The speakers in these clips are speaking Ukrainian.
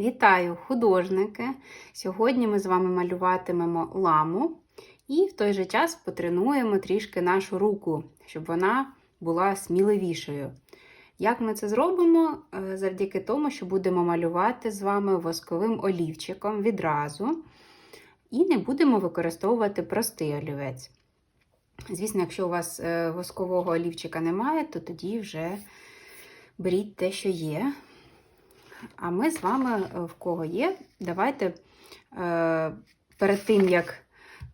Вітаю, художники! Сьогодні ми з вами малюватимемо ламу і в той же час потренуємо трішки нашу руку, щоб вона була сміливішою. Як ми це зробимо? Е, Завдяки тому, що будемо малювати з вами восковим олівчиком відразу, і не будемо використовувати простий олівець. Звісно, якщо у вас е, воскового олівчика немає, то тоді вже беріть те, що є. А ми з вами, е, в кого є, давайте е, перед тим, як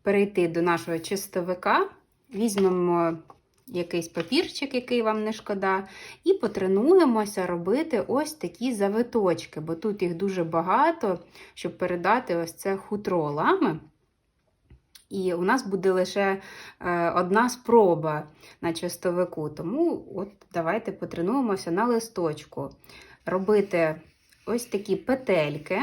перейти до нашого чистовика, візьмемо якийсь папірчик, який вам не шкода, і потренуємося робити ось такі завиточки, бо тут їх дуже багато, щоб передати ось це хутро лами. І у нас буде лише е, одна спроба на чистовику. Тому от давайте потренуємося на листочку. Робити ось такі петельки.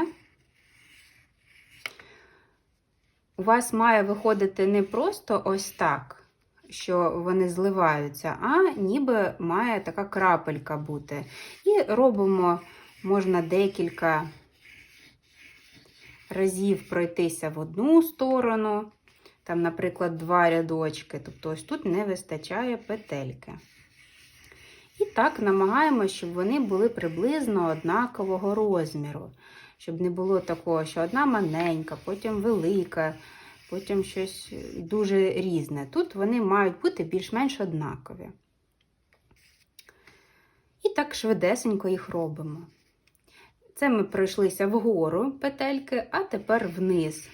У вас має виходити не просто ось так, що вони зливаються, а ніби має така крапелька бути. І робимо, можна декілька разів пройтися в одну сторону, там, наприклад, два рядочки. Тобто, ось тут не вистачає петельки. І так намагаємося, щоб вони були приблизно однакового розміру. Щоб не було такого, що одна маленька, потім велика, потім щось дуже різне. Тут вони мають бути більш-менш однакові. І так швидесенько їх робимо. Це ми пройшлися вгору петельки, а тепер вниз,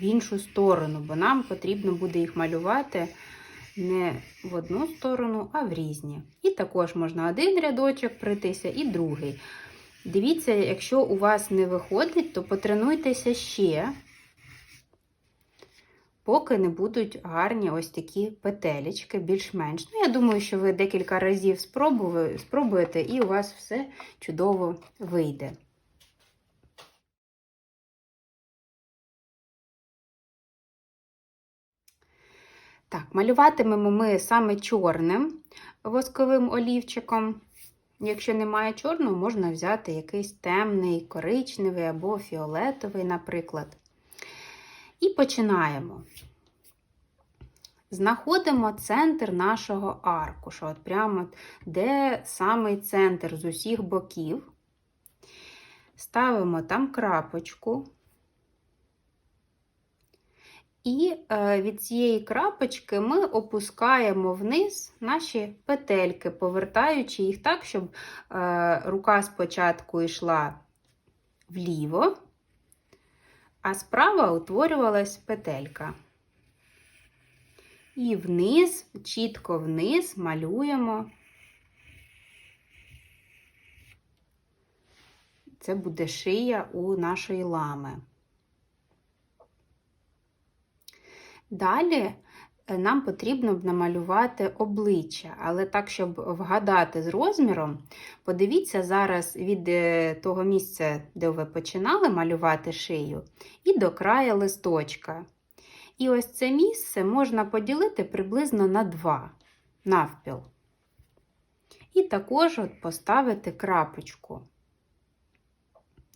в іншу сторону, бо нам потрібно буде їх малювати не в одну сторону, а в різні. І також можна один рядочок пройтися і другий. Дивіться, якщо у вас не виходить, то потренуйтеся ще, поки не будуть гарні ось такі петелечки, більш-менш. Ну, я думаю, що ви декілька разів спробуєте, і у вас все чудово вийде. Так, малюватимемо ми саме чорним восковим олівчиком. Якщо немає чорного, можна взяти якийсь темний, коричневий або фіолетовий, наприклад. І починаємо. Знаходимо центр нашого аркуша, от прямо де самий центр з усіх боків. Ставимо там крапочку. І е, від цієї крапочки ми опускаємо вниз наші петельки, повертаючи їх так, щоб е, рука спочатку йшла вліво, а справа утворювалась петелька. І вниз, чітко вниз малюємо. Це буде шия у нашої лами. Далі е, нам потрібно б намалювати обличчя, але так, щоб вгадати з розміром, подивіться зараз від е, того місця, де ви починали малювати шию, і до краю листочка. І ось це місце можна поділити приблизно на два навпіл. І також от поставити крапочку.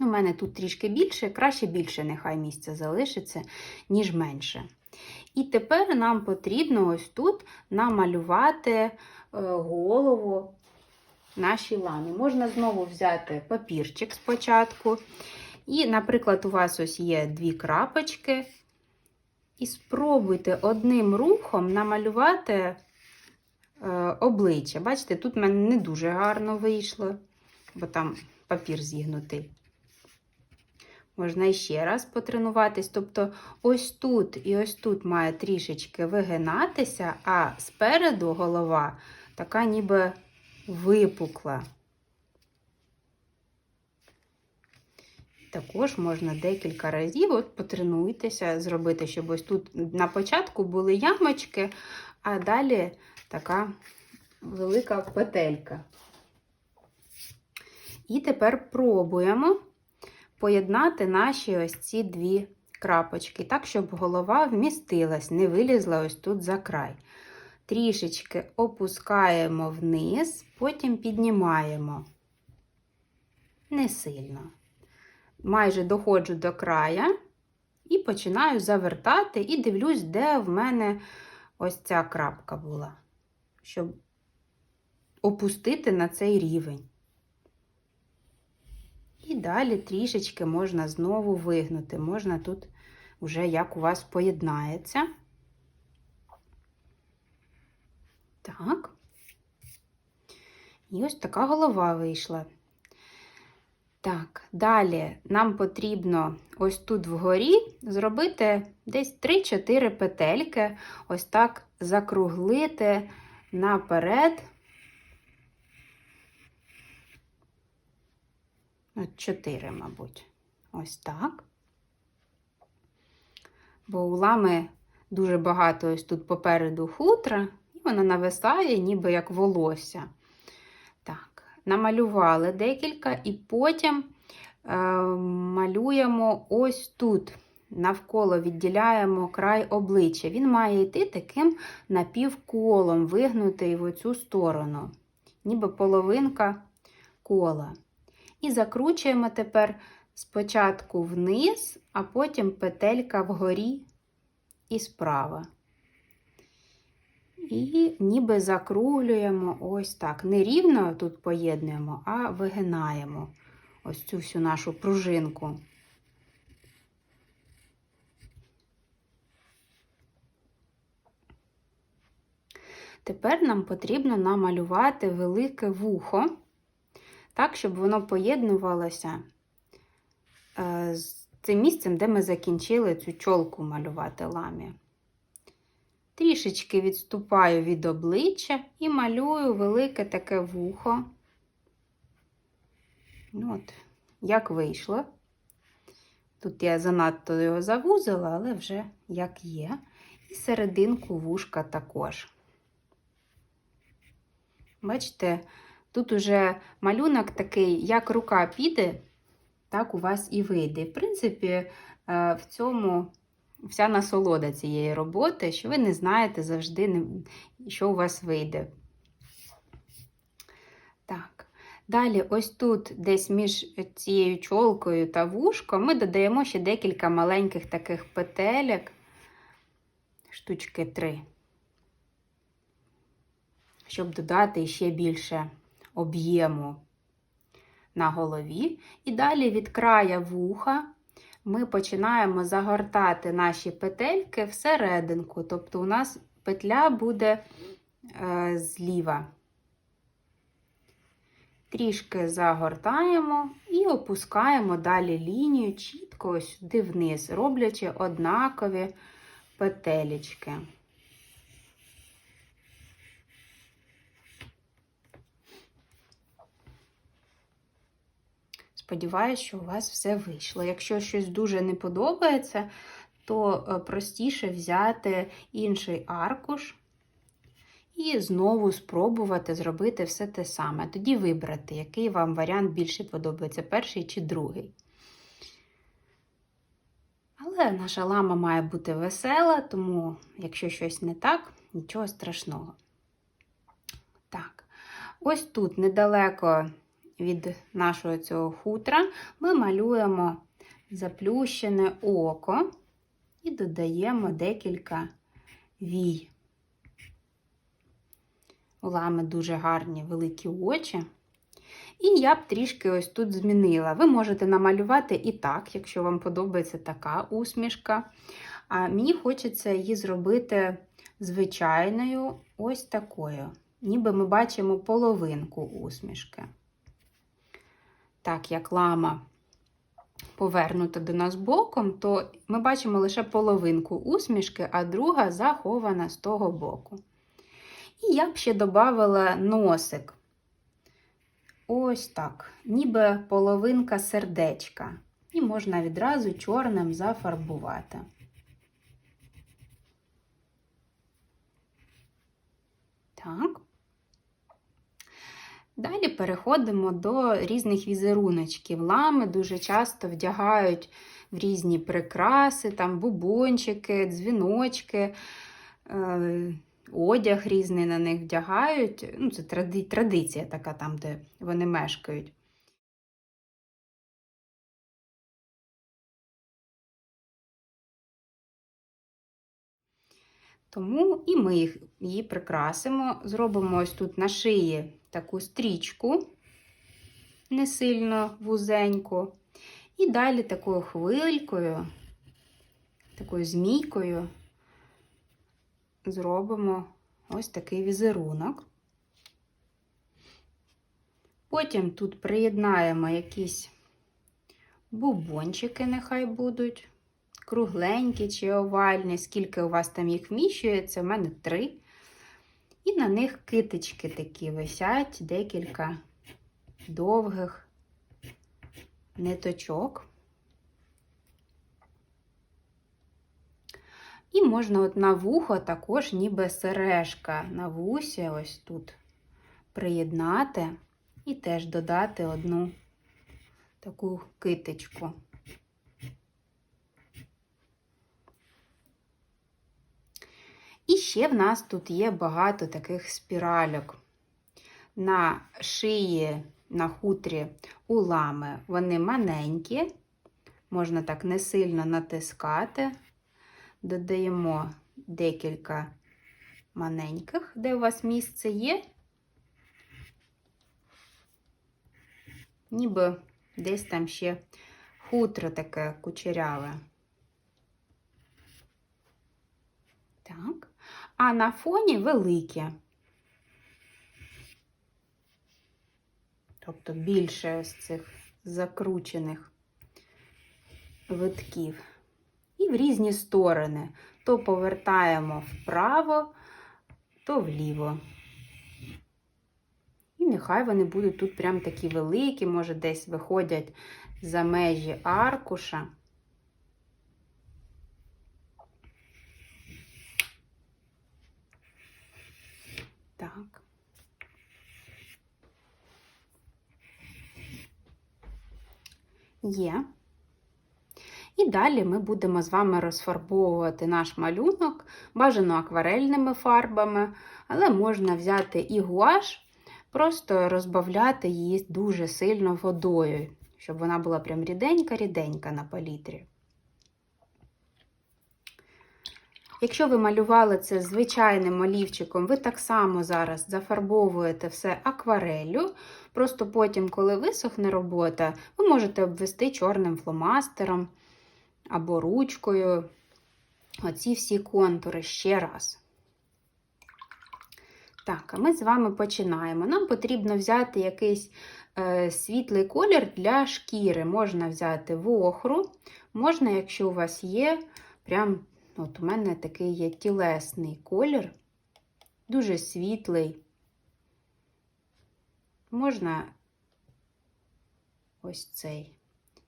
У мене тут трішки більше, краще більше нехай місця залишиться, ніж менше. І тепер нам потрібно ось тут намалювати е, голову нашій ламі. Можна знову взяти папірчик спочатку. І, наприклад, у вас ось є дві крапочки. І спробуйте одним рухом намалювати е, обличчя. Бачите, тут в мене не дуже гарно вийшло, бо там папір зігнутий. Можна ще раз потренуватись. Тобто, ось тут і ось тут має трішечки вигинатися, а спереду голова така ніби випукла. Також можна декілька разів от потренуйтеся, зробити, щоб ось тут на початку були ямочки, а далі така велика петелька. І тепер пробуємо поєднати наші ось ці дві крапочки, так, щоб голова вмістилась, не вилізла ось тут за край. Трішечки опускаємо вниз, потім піднімаємо. Не сильно. майже доходжу до края і починаю завертати, і дивлюсь, де в мене ось ця крапка була, щоб опустити на цей рівень. І далі трішечки можна знову вигнути. Можна тут вже як у вас поєднається. Так. І ось така голова вийшла. Так, далі нам потрібно ось тут вгорі зробити десь 3-4 петельки, ось так закруглити наперед. 4, мабуть. Ось так. Бо у лами дуже багато ось тут попереду хутра, і вона нависає, ніби як волосся. Так, намалювали декілька, і потім е, малюємо ось тут. Навколо відділяємо край обличчя. Він має йти таким напівколом, вигнутий в оцю сторону, ніби половинка кола. І закручуємо тепер спочатку вниз, а потім петелька вгорі і справа. І ніби закруглюємо ось так. Не рівно тут поєднуємо, а вигинаємо ось цю всю нашу пружинку. Тепер нам потрібно намалювати велике вухо, так, щоб воно поєднувалося е, з цим місцем, де ми закінчили цю чолку малювати ламі. Трішечки відступаю від обличчя і малюю велике таке вухо. Ну, от, як вийшло. Тут я занадто його завузила, але вже як є. І серединку вушка також. Бачите, тут уже малюнок такий, як рука піде, так у вас і вийде. В принципі, е, в цьому вся насолода цієї роботи, що ви не знаєте завжди, що у вас вийде. Так. Далі, ось тут, десь між цією чолкою та вушком, ми додаємо ще декілька маленьких таких петелек, штучки три, щоб додати ще більше об'єму на голові. І далі від края вуха ми починаємо загортати наші петельки всерединку. Тобто у нас петля буде е, зліва. Трішки загортаємо і опускаємо далі лінію чітко сюди вниз, роблячи однакові петелечки. Сподіваюсь, що у вас все вийшло. Якщо щось дуже не подобається, то е, простіше взяти інший аркуш і знову спробувати зробити все те саме. Тоді вибрати, який вам варіант більше подобається, перший чи другий. Але наша лама має бути весела, тому, якщо щось не так, нічого страшного. Так, ось тут недалеко від нашого цього хутра ми малюємо заплющене око і додаємо декілька вій. У лами дуже гарні великі очі. І я б трішки ось тут змінила. Ви можете намалювати і так, якщо вам подобається така усмішка. А мені хочеться її зробити звичайною, ось такою. Ніби ми бачимо половинку усмішки так як лама повернута до нас боком, то ми бачимо лише половинку усмішки, а друга захована з того боку. І я б ще додавала носик. Ось так, ніби половинка сердечка. І можна відразу чорним зафарбувати. Так. Далі переходимо до різних візеруночків. Лами дуже часто вдягають в різні прикраси, там бубончики, дзвіночки, е, одяг різний на них вдягають. Ну, Це традиція така там, де вони мешкають. Тому і ми її прикрасимо. Зробимо ось тут на шиї таку стрічку, не сильно вузеньку. І далі такою хвилькою, такою змійкою зробимо ось такий візерунок. Потім тут приєднаємо якісь бубончики, нехай будуть, кругленькі чи овальні, скільки у вас там їх вміщується, у мене три. І на них китички такі висять, декілька довгих ниточок. І можна от на вухо також ніби сережка на вусі, ось тут приєднати і теж додати одну таку китичку. І ще в нас тут є багато таких спіральок. На шиї, на хутрі улами вони маленькі, можна так не сильно натискати. Додаємо декілька маленьких, де у вас місце є. Ніби десь там ще хутро таке кучеряве. Так. А на фоні велике. Тобто більше ось цих закручених витків. І в різні сторони. То повертаємо вправо, то вліво. І нехай вони будуть тут прям такі великі, може, десь виходять за межі аркуша. Так. Є. І далі ми будемо з вами розфарбовувати наш малюнок, бажано акварельними фарбами, але можна взяти і гуаш, просто розбавляти її дуже сильно водою, щоб вона була прям ріденька-ріденька на палітрі. Якщо ви малювали це звичайним олівчиком, ви так само зараз зафарбовуєте все аквареллю. Просто потім, коли висохне робота, ви можете обвести чорним фломастером або ручкою оці всі контури ще раз. Так, а ми з вами починаємо. Нам потрібно взяти якийсь е, світлий колір для шкіри. Можна взяти вохру, можна, якщо у вас є, прям, от у мене такий є тілесний колір, дуже світлий. Можна ось цей.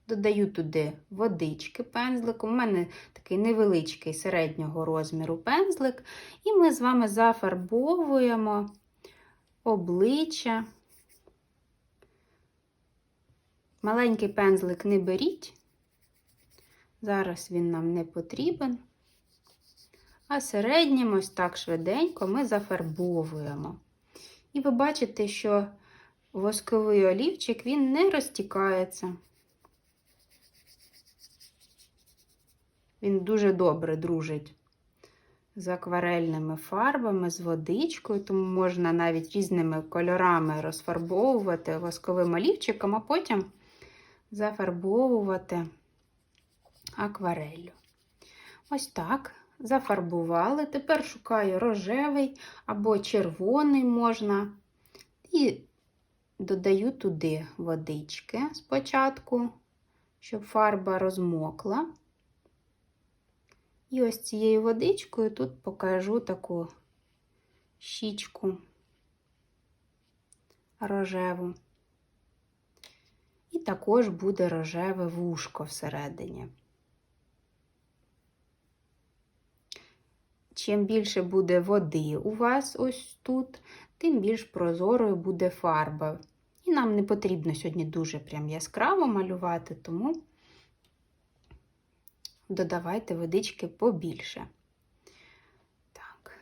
Додаю туди водички пензликом. У мене такий невеличкий середнього розміру пензлик. І ми з вами зафарбовуємо обличчя. Маленький пензлик не беріть. Зараз він нам не потрібен. А середнім, ось так швиденько, ми зафарбовуємо. І ви бачите, що восковий олівчик він не розтікається. Він дуже добре дружить з акварельними фарбами, з водичкою, тому можна навіть різними кольорами розфарбовувати восковим олівчиком, а потім зафарбовувати аквареллю. Ось так. Зафарбували. Тепер шукаю рожевий або червоний можна. І додаю туди водички спочатку, щоб фарба розмокла. І ось цією водичкою тут покажу таку щічку рожеву. І також буде рожеве вушко всередині. Чим більше буде води у вас ось тут, тим більш прозорою буде фарба. І нам не потрібно сьогодні дуже прям яскраво малювати, тому додавайте водички побільше. Так.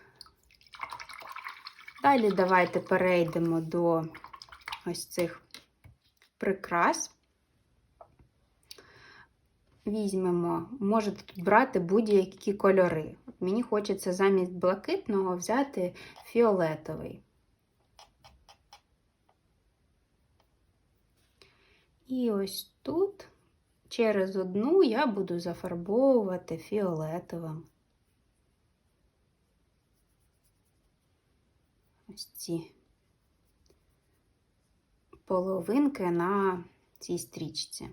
Далі давайте перейдемо до ось цих прикрас. візьмемо, можете тут брати будь-які кольори. Мені хочеться замість блакитного взяти фіолетовий. І ось тут через одну я буду зафарбовувати фіолетовим. Ось ці половинки на цій стрічці.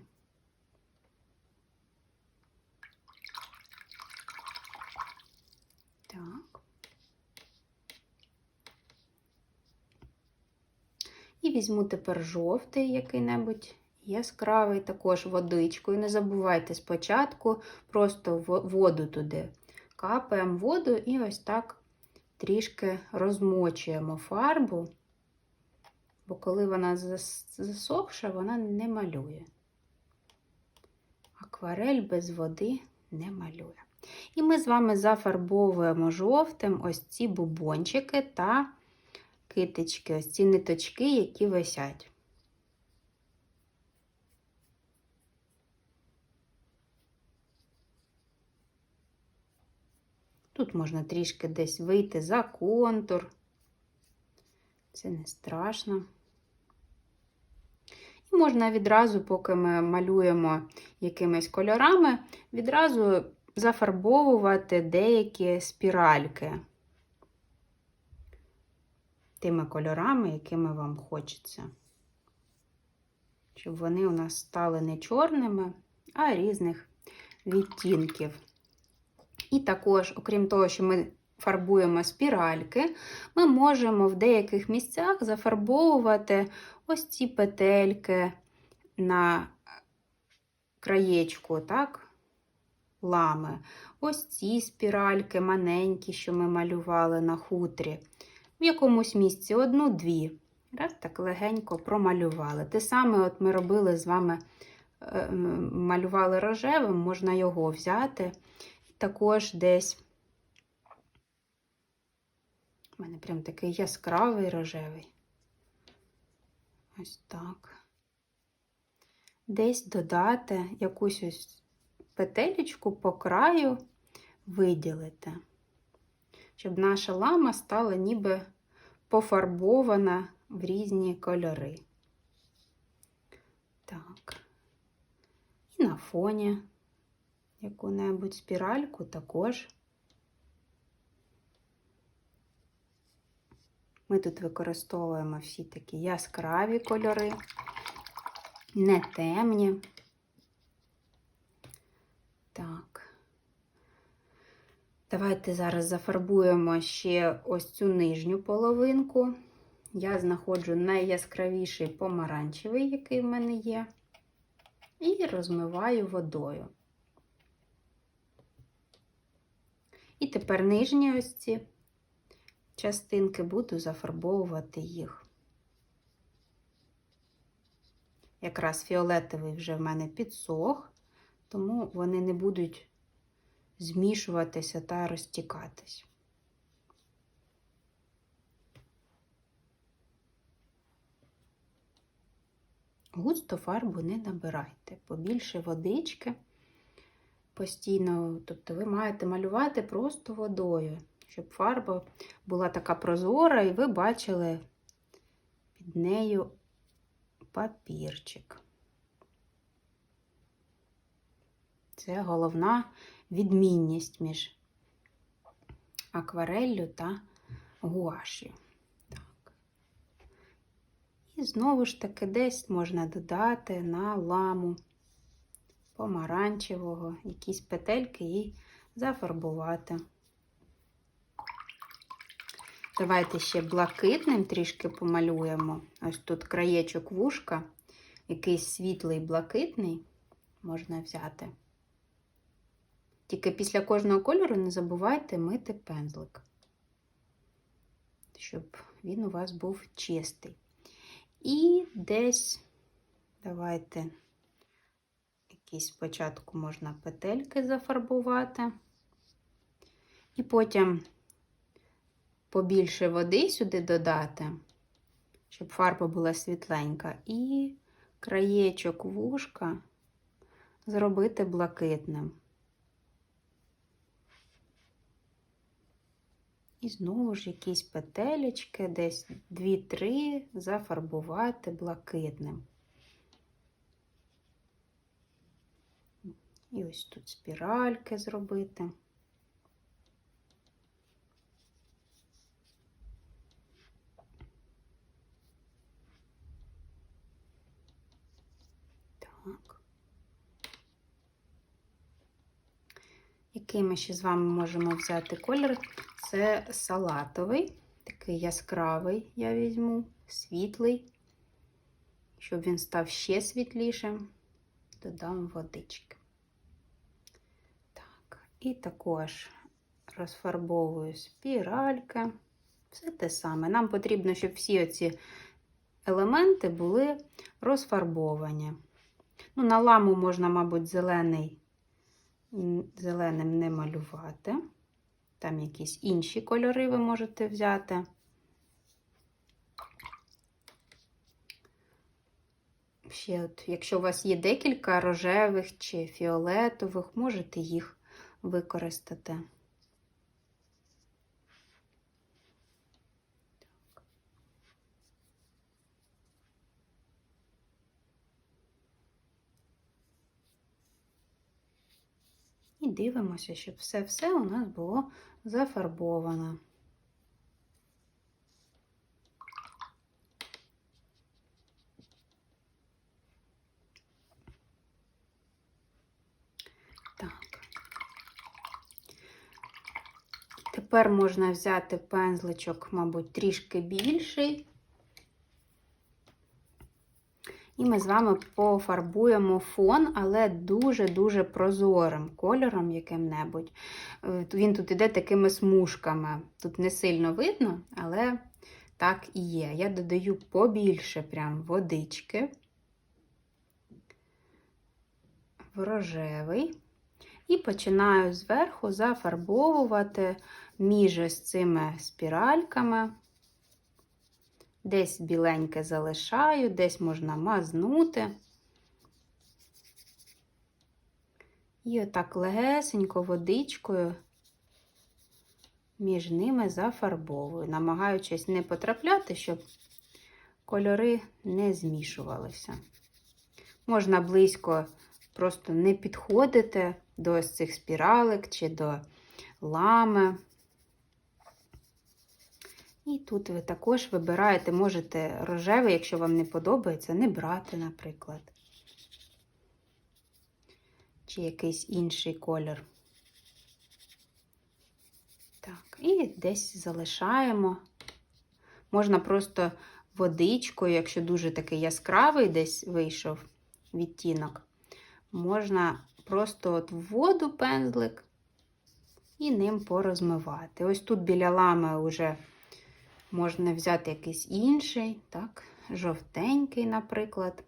Так. І візьму тепер жовтий який-небудь яскравий, також водичкою. Не забувайте спочатку просто воду туди. Капаємо воду і ось так трішки розмочуємо фарбу, бо коли вона засохша, вона не малює. Акварель без води не малює. І ми з вами зафарбовуємо жовтим ось ці бубончики та китички, ось ці ниточки, які висять. Тут можна трішки десь вийти за контур. Це не страшно. І можна відразу, поки ми малюємо якимись кольорами, відразу зафарбовувати деякі спіральки тими кольорами, якими вам хочеться. Щоб вони у нас стали не чорними, а різних відтінків. І також, окрім того, що ми фарбуємо спіральки, ми можемо в деяких місцях зафарбовувати ось ці петельки на краєчку, так? лами. Ось ці спіральки маленькі, що ми малювали на хутрі. В якомусь місці одну-дві. Раз так легенько промалювали. Те саме от ми робили з вами, е, малювали рожевим, можна його взяти також десь. У мене прям такий яскравий рожевий. Ось так. Десь додати якусь ось петелечку по краю виділити, щоб наша лама стала ніби пофарбована в різні кольори. Так, і на фоні яку-небудь спіральку також. Ми тут використовуємо всі такі яскраві кольори, не темні. Так. Давайте зараз зафарбуємо ще ось цю нижню половинку. Я знаходжу найяскравіший помаранчевий, який в мене є, і розмиваю водою. І тепер нижні ось ці частинки буду зафарбовувати їх. Якраз фіолетовий вже в мене підсох, тому вони не будуть змішуватися та розтікатись. Густо фарбу не набирайте, побільше водички постійно, тобто ви маєте малювати просто водою, щоб фарба була така прозора, і ви бачили під нею папірчик. Це головна відмінність між аквареллю та гуашю. Так. І знову ж таки десь можна додати на ламу помаранчевого, якісь петельки і зафарбувати. Давайте ще блакитним трішки помалюємо. Ось тут краєчок вушка, якийсь світлий блакитний можна взяти. Тільки після кожного кольору не забувайте мити пензлик, щоб він у вас був чистий. І десь давайте якісь спочатку можна петельки зафарбувати, і потім побільше води сюди додати, щоб фарба була світленька, і краєчок вушка зробити блакитним. І знову ж якісь петелечки, десь 2-3 зафарбувати блакитним. І ось тут спіральки зробити. Так. Який ми ще з вами можемо взяти колір? Це салатовий, такий яскравий я візьму, світлий. Щоб він став ще світлішим, додам водички. І також розфарбовую спіральки. Все те саме. Нам потрібно, щоб всі оці елементи були розфарбовані. Ну, На ламу можна, мабуть, зелений, зеленим не малювати. Там якісь інші кольори ви можете взяти. Ще, от, якщо у вас є декілька рожевих чи фіолетових, можете їх використати. І дивимося, щоб все-все у нас було зафарбовано. Так. Тепер можна взяти пензличок, мабуть, трішки більший. І ми з вами пофарбуємо фон, але дуже-дуже прозорим кольором яким-небудь. Е, він тут іде такими смужками. Тут не сильно видно, але так і є. Я додаю побільше прям водички в. І починаю зверху зафарбовувати між ось цими спіральками. Десь біленьке залишаю, десь можна мазнути. І отак легесенько водичкою між ними зафарбовую, намагаючись не потрапляти, щоб кольори не змішувалися. Можна близько просто не підходити до ось цих спіралек чи до лами. І тут ви також вибираєте, можете рожевий, якщо вам не подобається, не брати, наприклад. Чи якийсь інший колір. Так, і десь залишаємо. Можна просто водичкою, якщо дуже такий яскравий десь вийшов відтінок, можна просто от в воду пензлик і ним порозмивати. Ось тут біля лами вже можна взяти якийсь інший, так, жовтенький, наприклад,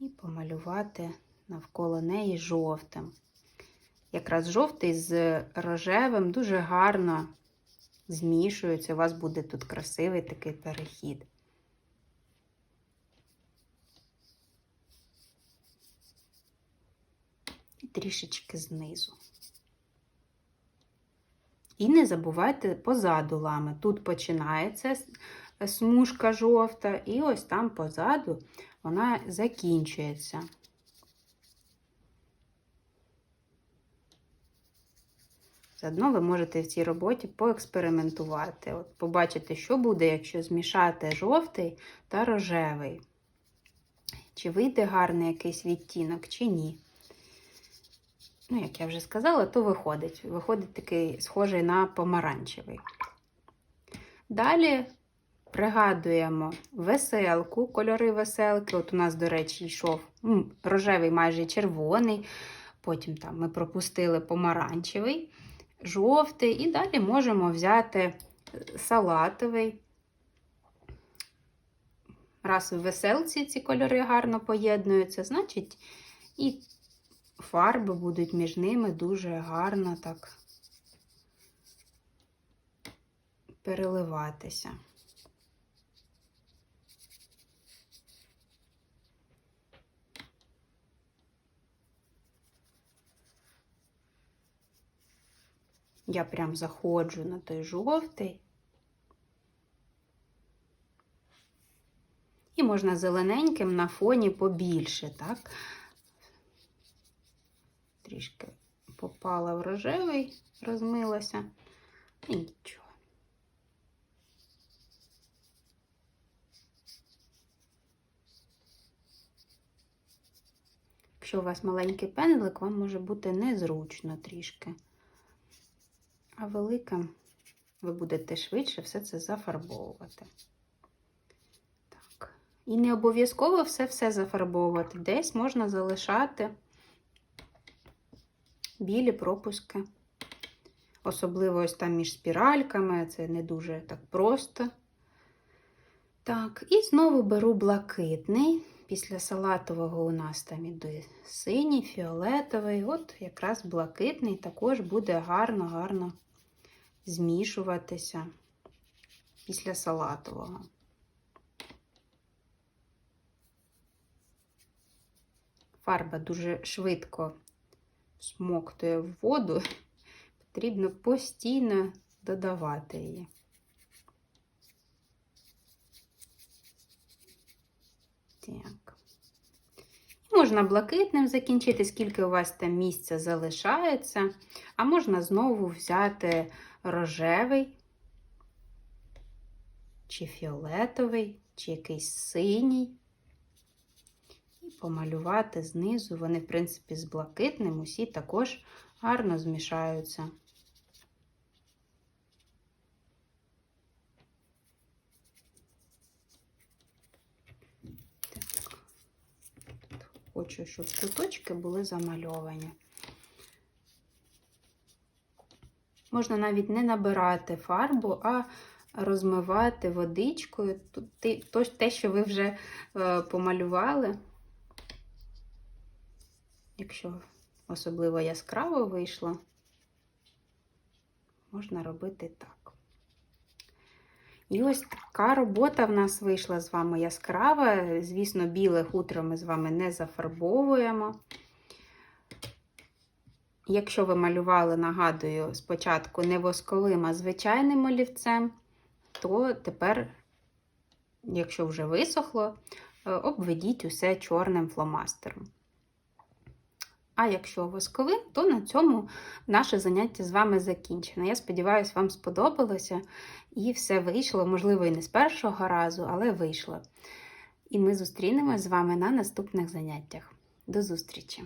і помалювати навколо неї жовтим. Якраз жовтий з рожевим дуже гарно змішується, у вас буде тут красивий такий перехід. І трішечки знизу. І не забувайте позаду лами. Тут починається смужка жовта, і ось там позаду вона закінчується. Заодно ви можете в цій роботі поекспериментувати. От Побачити, що буде, якщо змішати жовтий та рожевий. Чи вийде гарний якийсь відтінок, чи ні ну, як я вже сказала, то виходить. Виходить такий схожий на помаранчевий. Далі пригадуємо веселку, кольори веселки. От у нас, до речі, йшов ну, рожевий, майже червоний. Потім там ми пропустили помаранчевий, жовтий, і далі можемо взяти салатовий. Раз в веселці ці кольори гарно поєднуються, значить, і фарби будуть між ними дуже гарно так переливатися. Я прям заходжу на той жовтий. І можна зелененьким на фоні побільше, так? Трішки попала в рожевий, розмилася. І нічого. Якщо у вас маленький пензлик, вам може бути незручно трішки. А великим ви будете швидше все це зафарбовувати. Так. І не обов'язково все-все зафарбовувати. Десь можна залишати білі пропуски. Особливо ось там між спіральками, це не дуже так просто. Так, і знову беру блакитний. Після салатового у нас там іде синій, фіолетовий. От якраз блакитний також буде гарно-гарно змішуватися після салатового. Фарба дуже швидко смоктує в воду, потрібно постійно додавати її. Так. Можна блакитним закінчити, скільки у вас там місця залишається, а можна знову взяти рожевий, чи фіолетовий, чи якийсь синій. Помалювати знизу. Вони, в принципі, з блакитним усі також гарно змішаються. Хочу, щоб куточки були замальовані. Можна навіть не набирати фарбу, а розмивати водичкою те, що ви вже е, помалювали. Якщо особливо яскраво вийшло, можна робити так. І ось така робота в нас вийшла з вами яскрава. Звісно, біле хутро ми з вами не зафарбовуємо. Якщо ви малювали, нагадую, спочатку не восковим, а звичайним олівцем, то тепер, якщо вже висохло, е, обведіть усе чорним фломастером. А якщо восковим, то на цьому наше заняття з вами закінчено. Я сподіваюся, вам сподобалося і все вийшло, можливо, і не з першого разу, але вийшло. І ми зустрінемось з вами на наступних заняттях. До зустрічі!